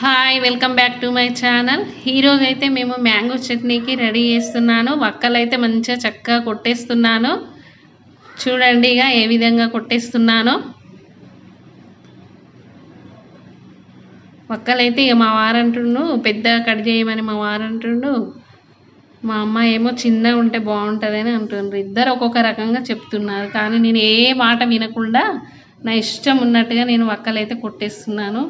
Hi welcome back to my channel ఈరోజు అయితే మేము మ్యాంగో చట్నీకి రెడీ చేస్తున్నాను. వక్కలు అయితే మంచిగా చక్కగా కొట్టేస్తున్నాను. చూడండి ఇక ఏ విధంగా కొట్టేస్తున్నానో. వక్కలైతే ఇక మా వారంటుండు పెద్ద కట్ చేయమని మా వారంటుండు మా అమ్మ ఏమో చిన్నగా ఉంటే బాగుంటుందని అంటుండ్రు. ఇద్దరు ఒక్కొక్క రకంగా చెప్తున్నారు. కానీ నేను ఏ మాట వినకుండా నా ఇష్టం ఉన్నట్టుగా నేను వక్కలైతే కొట్టేస్తున్నాను.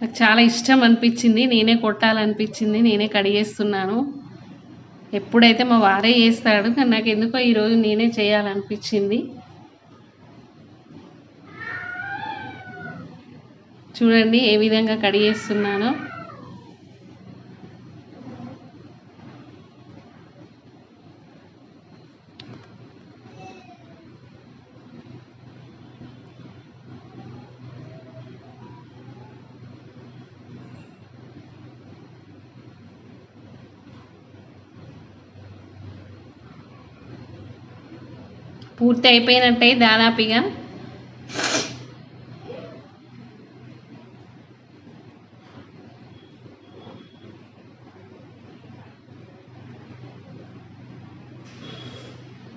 నాకు చాలా ఇష్టం అనిపించింది. నేనే కొట్టాలనిపించింది. నేనే కడిగేస్తున్నాను. ఎప్పుడైతే మా వారే చేస్తాడు కానీ నాకు ఎందుకో ఈరోజు నేనే చేయాలనిపించింది. చూడండి ఏ విధంగా కడిగేస్తున్నానో. పూర్తి అయిపోయినట్టే దాదాపుగా.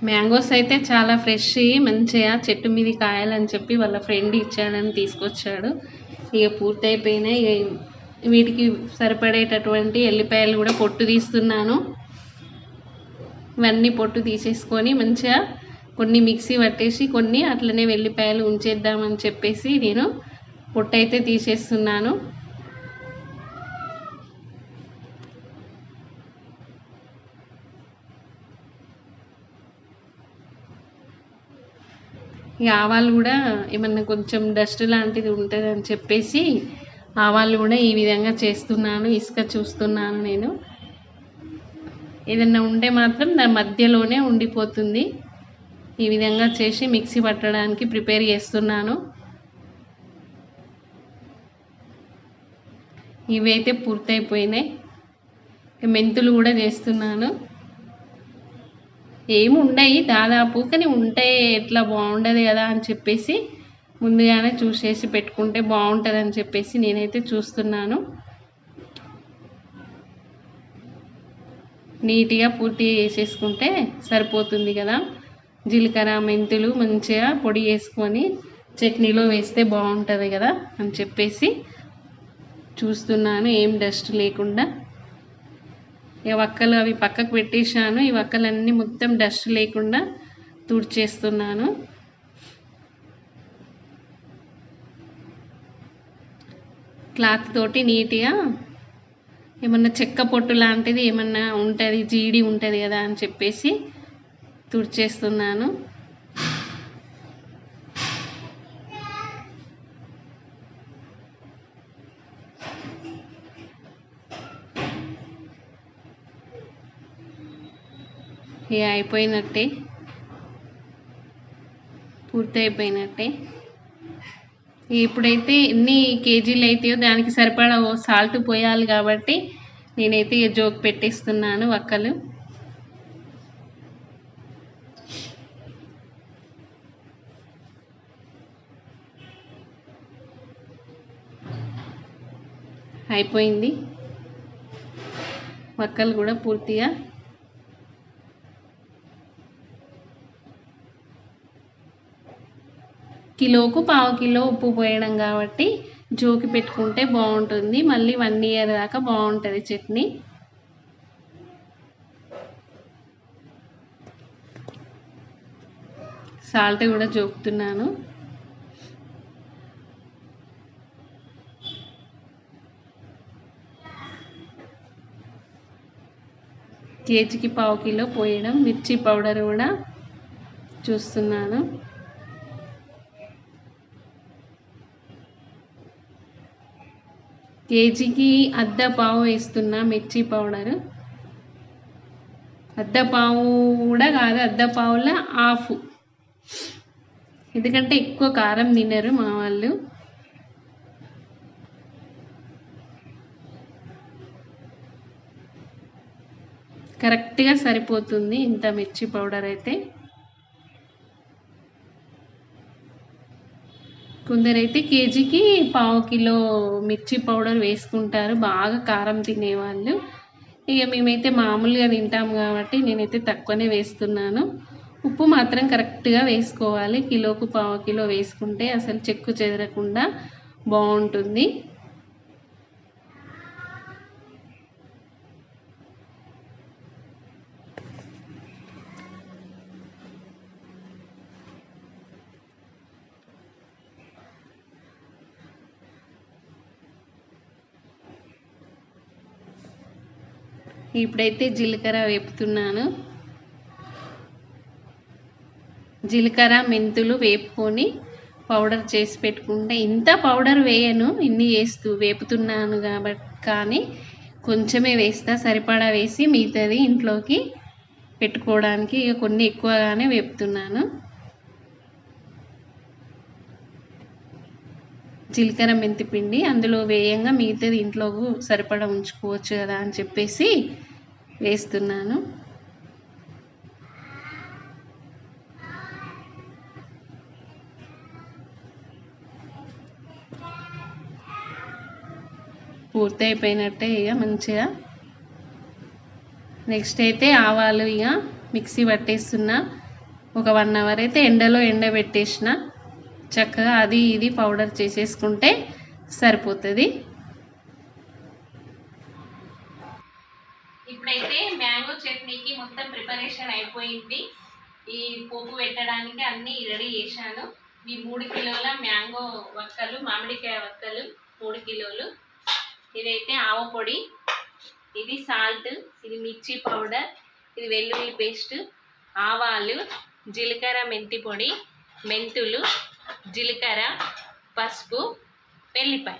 మ్యాంగోస్ అయితే చాలా ఫ్రెష్ మంచిగా చెట్టు మీద కాయాలని చెప్పి వాళ్ళ ఫ్రెండ్ ఇచ్చాడని తీసుకొచ్చాడు. ఇక పూర్తి అయిపోయినాయి వీటికి సరిపడేటటువంటి ఎల్లిపాయలు కూడా పొట్టు తీస్తున్నాను. ఇవన్నీ పొట్టు తీసేసుకొని మంచిగా కొన్ని మిక్సీ పట్టేసి కొన్ని అట్లనే వెల్లిపాయలు ఉంచేద్దామని చెప్పేసి నేను పొట్టయితే తీసేస్తున్నాను. ఈ ఆవాలు కూడా ఏమన్నా కొంచెం డస్ట్ లాంటిది ఉంటుంది అని చెప్పేసి ఆవాలు కూడా ఈ విధంగా చేస్తున్నాను ఇసుక చూస్తున్నాను నేను. ఏదన్నా ఉంటే మాత్రం దాని మధ్యలోనే ఉండిపోతుంది. ఈ విధంగా చేసి మిక్సీ పట్టడానికి ప్రిపేర్ చేస్తున్నాను. ఇవైతే పూర్తయిపోయినాయి. మెంతులు కూడా చేస్తున్నాను. ఏమి ఉండయి దాదాపు కానీ ఉంటే ఎట్లా బాగుండదు కదా అని చెప్పేసి ముందుగానే చూసేసి పెట్టుకుంటే బాగుంటుంది అని చెప్పేసి నేనైతే చూస్తున్నాను. నీట్గా పూర్తి చేసేసుకుంటే సరిపోతుంది కదా. జీలకర్ర మెంతులు మంచిగా పొడి వేసుకొని చట్నీలో వేస్తే బాగుంటుంది కదా అని చెప్పేసి చూస్తున్నాను. ఏం డస్ట్ లేకుండా. ఈ వక్కలు అవి పక్కకు పెట్టేశాను. ఈ వక్కలన్నీ మొత్తం డస్ట్ లేకుండా తుడిచేస్తున్నాను. క్లాత్ తోటి నీట్గా ఏమన్నా చెక్క పొట్టు లాంటిది ఏమన్నా ఉంటుంది జీడి ఉంటుంది కదా అని చెప్పేసి తుడిచేస్తున్నాను. ఇక అయిపోయినట్టే. పూర్తి అయిపోయినట్టే ఇప్పుడైతే ఎన్ని కేజీలు అవుతాయో దానికి సరిపడా సాల్ట్ పోయాలి కాబట్టి నేనైతే జోక్ పెట్టేస్తున్నాను ఒక్కలు అయిపోయింది. పక్కలు కూడా పూర్తిగా కిలోకు పావు కిలో ఉప్పు పోయడం కాబట్టి జోకి పెట్టుకుంటే బాగుంటుంది. మళ్ళీ వన్ ఇయర్ దాకా బాగుంటుంది చట్నీ. సాల్ట్ కూడా జోకుతున్నాను. కేజీకి పావు కిలో పోయడం మిర్చి పౌడర్ కూడా చూస్తున్నాను. కేజీకి అర్ధ పావు వేస్తున్నా మిర్చి పౌడర్. అర్ధ పావు కూడా కాదు అర్ధ పావుల హాఫ్ ఎందుకంటే ఎక్కువ కారం తినరు మా వాళ్ళు. కరెక్ట్గా సరిపోతుంది ఇంత మిర్చి పౌడర్ అయితే. కొందరైతే కేజీకి పావు కిలో మిర్చి పౌడర్ వేసుకుంటారు బాగా కారం తినేవాళ్ళు. ఇక మేమైతే మామూలుగా తింటాం కాబట్టి నేనైతే తక్కువనే వేస్తున్నాను. ఉప్పు మాత్రం కరెక్ట్గా వేసుకోవాలి. కిలోకు పావు కిలో వేసుకుంటే అసలు చెక్కు చెదరకుండా బాగుంటుంది. ఇప్పుడైతే జీలకర్ర వేపుతున్నాను. జీలకర్ర మెంతులు వేపుకొని పౌడర్ చేసి పెట్టుకుంటే ఇంత పౌడర్ వేయను ఇన్ని వేస్తూ వేపుతున్నాను కాబట్టి కానీ కొంచెమే వేస్తా సరిపడా వేసి మిగతాది ఇంట్లోకి పెట్టుకోవడానికి ఇక కొన్ని ఎక్కువగానే వేపుతున్నాను. జీలకర్ర మెంతి పిండి అందులో వేయంగా మిగతాది ఇంట్లో సరిపడా ఉంచుకోవచ్చు కదా అని చెప్పేసి వేస్తున్నాను. పూర్తి అయిపోయినట్టే ఇక మంచిగా. నెక్స్ట్ అయితే ఆవాలు ఇక మిక్సీ పట్టేస్తున్నా. ఒక వన్ అవర్ అయితే ఎండలో ఎండబెట్టేసిన. చక్కగా అది ఇది పౌడర్ చేసేసుకుంటే సరిపోతుంది. ఇప్పుడైతే మ్యాంగో చట్నీకి మొత్తం ప్రిపరేషన్ అయిపోయింది. ఈ పోపు పెట్టడానికి అన్నీ రెడీ చేశాను. ఈ మూడు కిలోల మ్యాంగో వక్కలు మామిడికాయ వక్కలు మూడు కిలోలు. ఇదైతే ఆవ పొడి ఇది సాల్ట్ ఇది మిర్చి పౌడర్ ఇది వెల్లుల్లి పేస్ట్ ఆవాలు జీలకర్ర మెంతి పొడి మెంతులు జీలకర్ర పసుపు వెల్లిపాయ.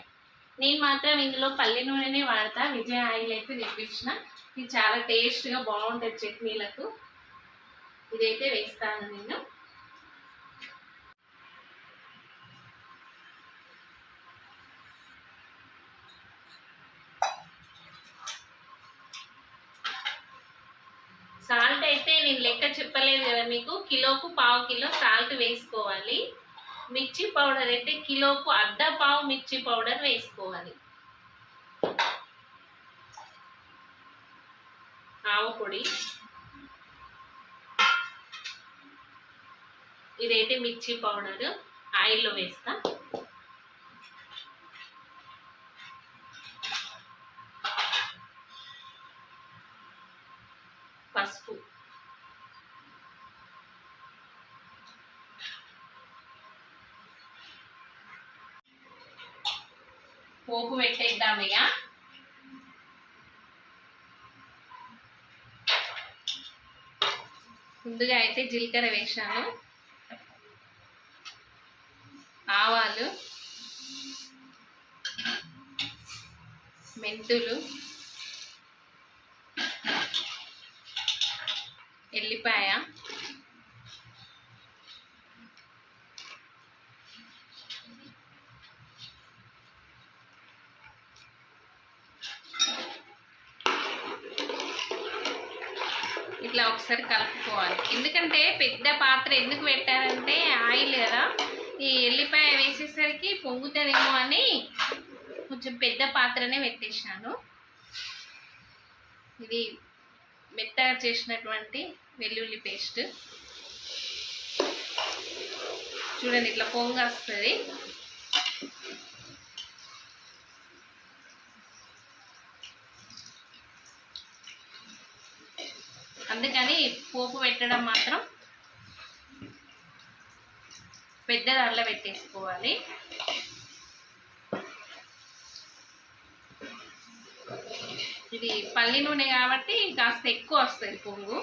నేను మాత్రం ఇందులో పల్లి నూనెనే వాడతా. విజయ ఆయిల్ అయితే తెప్పించిన. ఇది చాలా టేస్ట్గా బాగుంటుంది చట్నీలకు. ఇదైతే వేస్తాను నేను. సాల్ట్ అయితే నేను లెక్క చెప్పలేదు కదా మీకు. కిలోకు పావు కిలో సాల్ట్ వేసుకోవాలి. మిర్చి పౌడర్ అయితే కిలోకు అర్ధ పావు మిర్చి పౌడర్ వేసుకోవాలి. ఆవు పొడి. ఇదైతే మిర్చి పౌడర్ ఆయిల్లో వేస్తా. పసుపు. పోపు పెట్టేద్దామయ్య ముందుగా అయితే జీలకర్ర వేసాను. ఆవాలు మెంతులు ఎల్లిపాయ ఇట్లా ఒకసారి కలుపుకోవాలి. ఎందుకంటే పెద్ద పాత్ర ఎందుకు పెట్టారంటే ఆయిల్ కదా. ఈ ఎల్లిపాయ వేసేసరికి పొంగుతుందేమో అని కొంచెం పెద్ద పాత్రనే పెట్టేసినాను. ఇది మెత్తగా చేసినటువంటి వెల్లుల్లి పేస్ట్. చూడండి ఇట్లా పొంగ వస్తుంది పోపు పెట్టడం మాత్రం పెద్ద దాంట్లో పెట్టేసుకోవాలి. ఇది పల్లి నూనె కాబట్టి కాస్త ఎక్కువ వస్తుంది పొంగు.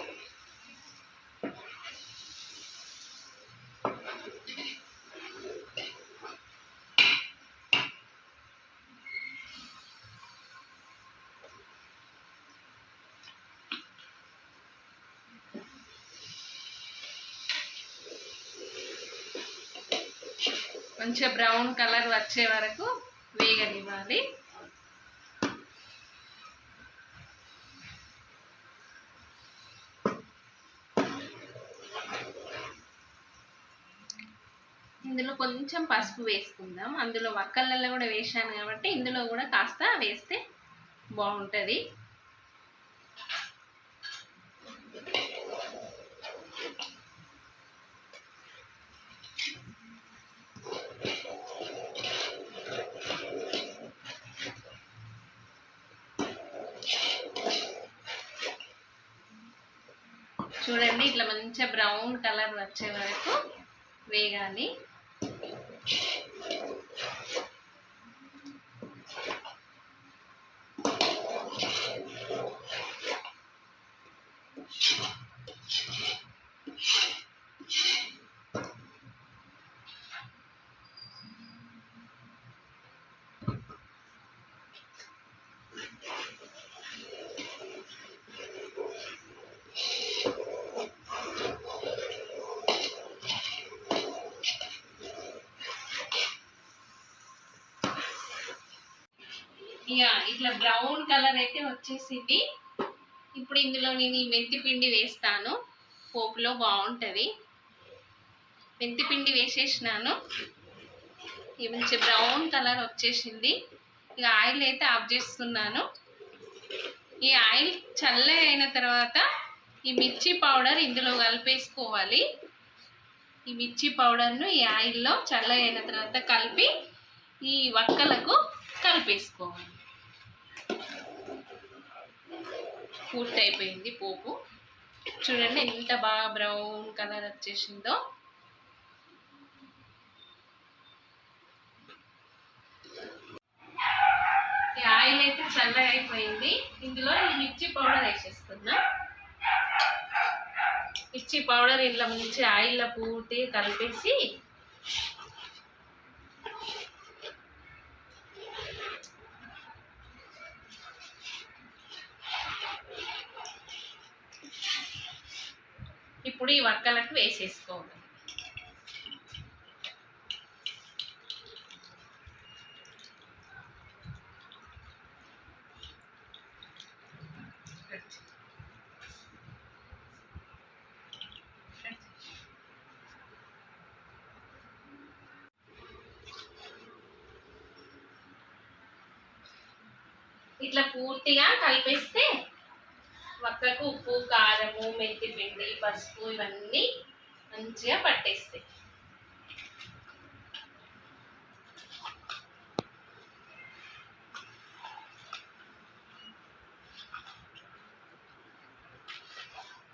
మంచిగా బ్రౌన్ కలర్ వచ్చే వరకు వేగనివ్వాలి. ఇందులో కొంచెం పసుపు వేసుకుందాం. అందులో వక్కలలో కూడా వేసాను కాబట్టి ఇందులో కూడా కాస్త వేస్తే బాగుంటుంది. చూడండి ఇట్లా మంచిగా బ్రౌన్ కలర్ వచ్చే వరకు వేగాలి ఇక ఇట్లా బ్రౌన్ కలర్ అయితే వచ్చేసింది. ఇప్పుడు ఇందులో నేను ఈ మెంతి పిండి వేస్తాను. పోపులో బాగుంటుంది. మెంతి పిండి వేసేసినాను మంచి బ్రౌన్ కలర్ వచ్చేసింది. ఇక ఆయిల్ అయితే ఆఫ్ చేస్తున్నాను. ఈ ఆయిల్ చల్ల అయిన తర్వాత ఈ మిర్చి పౌడర్ ఇందులో కలిపేసుకోవాలి. ఈ మిర్చి పౌడర్ను ఈ ఆయిల్లో చల్లగా అయిన తర్వాత కలిపి ఈ వక్కలకు కలిపేసుకోవాలి. పూర్తి అయిపోయింది పోపు. చూడండి ఎంత బాగా బ్రౌన్ కలర్ వచ్చేసిందో. ఈ ఆయిల్ అయితే చల్లగా అయిపోయింది. ఇందులో ఈ మిర్చి పౌడర్ వేసేస్తున్నా మిర్చి పౌడర్ ఇంట్లో మంచి ఆయిల్లో పూర్తి కలిపేసి ఇప్పుడు ఈ వక్కలకు వేసేసుకోవాలి ఇట్లా పూర్తిగా కలిపేస్తే పక్కకు ఉప్పు కారము మెంతి పిండి పసుపు ఇవన్నీ మంచిగా పట్టేస్తాయి.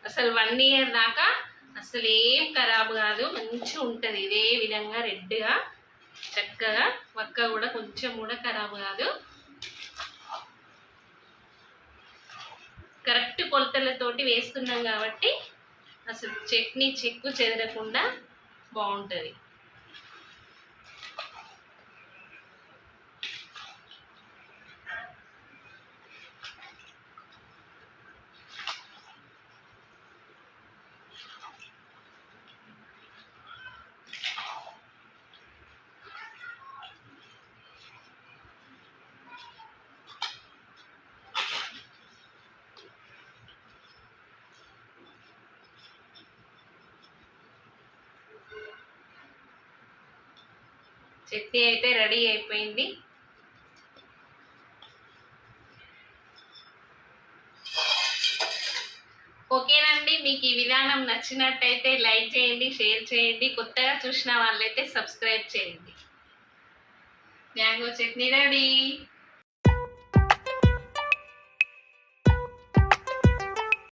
అసలు వన్ ఇయర్ దాకా అసలు ఏం ఖరాబ్ కాదు మంచిగా ఉంటుంది. ఇదే విధంగా రెడ్గా చక్కగా వక్క కూడా కొంచెం కూడా ఖరాబ్ కాదు. కొలతలతోటి వేస్తున్నాం కాబట్టి అసలు చట్నీ చెక్కు చెదరకుండా బాగుంటుంది. చట్నీ అయితే రెడీ అయిపోయింది. ఓకేనండి మీకు ఈ విధానం నచ్చినట్టయితే లైక్ చేయండి షేర్ చేయండి కొత్తగా చూసిన వాళ్ళైతే సబ్స్క్రైబ్ చేయండి. Mango chutney ready.